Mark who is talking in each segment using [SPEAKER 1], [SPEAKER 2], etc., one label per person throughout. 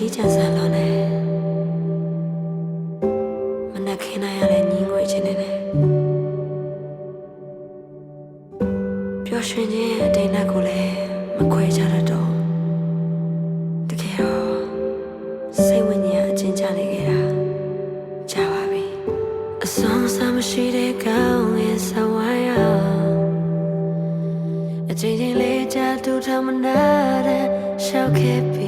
[SPEAKER 1] ထီးချန်ဆန်လို့နဲ့မနက်ခင်းနိုင်ရတဲ့ညီငွေချင်းနဲ့ပျော်ရွှင်ခြင်းရဲ့အတိတ်နဲ့ကိုလည်းမခွဲခြားတတ်တော့တကယ်တော့စိတ်ဝိညာဉ်အချင်းချနေခဲ့တာကြာပါပြီအဆုံးအစမရှိတဲ့ကောင်းရဲ့ဆဝါရအချိန်ချင်းလေးကြာတူထမနာတဲ့ရှောက်ခဲ့ပြီ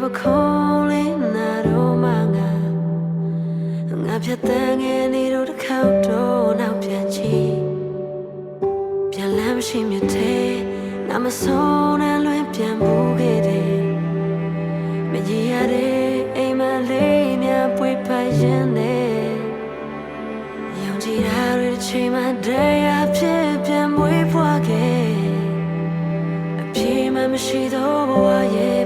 [SPEAKER 1] တေကပခုံးလေးနာတော့မငါငါဖြတ်တန်းငယ်နေတော့တစ်ခေါက်တော့နောက်ပြန်ချီပြန်လမ်းမရှိမြတ်တဲ့ငါမဆုံးနဲ့လွင်ပြန်ဘူးခဲ့တယ်မကြီးရတဲ့အိမ်မလေးများပွေပိုင်ရင်နဲ့ရောင်ကြည်တာတွေတစ်ချိန်မှတရားဖြစ်ပြန်မွေးဖွားခဲ့အပြေမမရှိသောဘဝရဲ့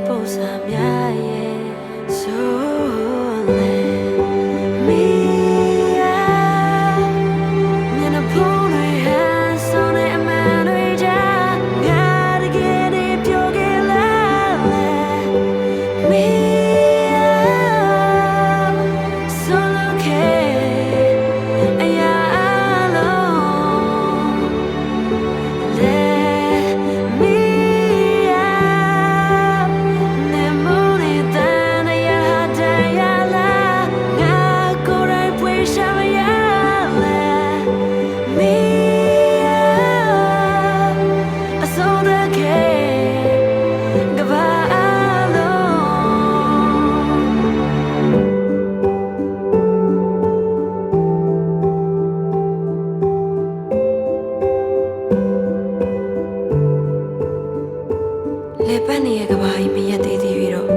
[SPEAKER 1] လေပတ်နေရကဘာကြီးမရက်သေးသေးပြီးတော့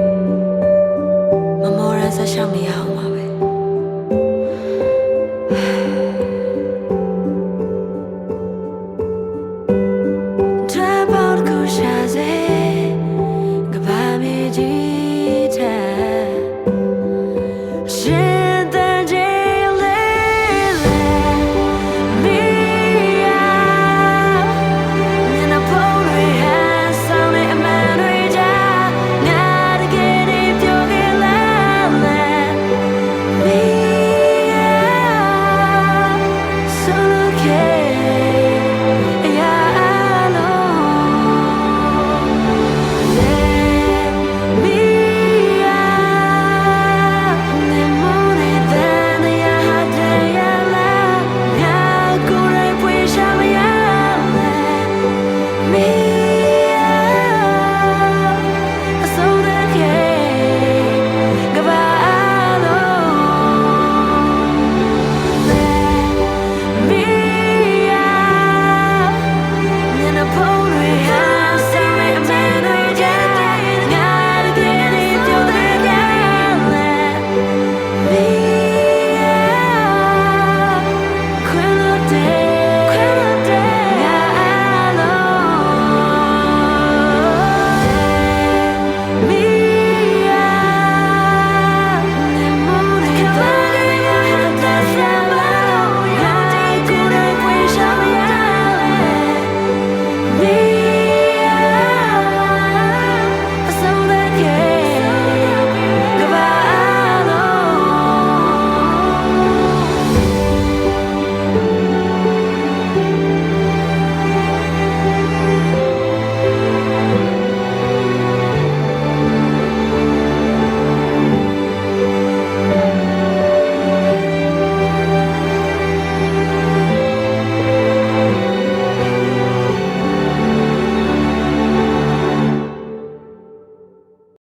[SPEAKER 1] မမောရဆက်ရှောင်းနေအောင်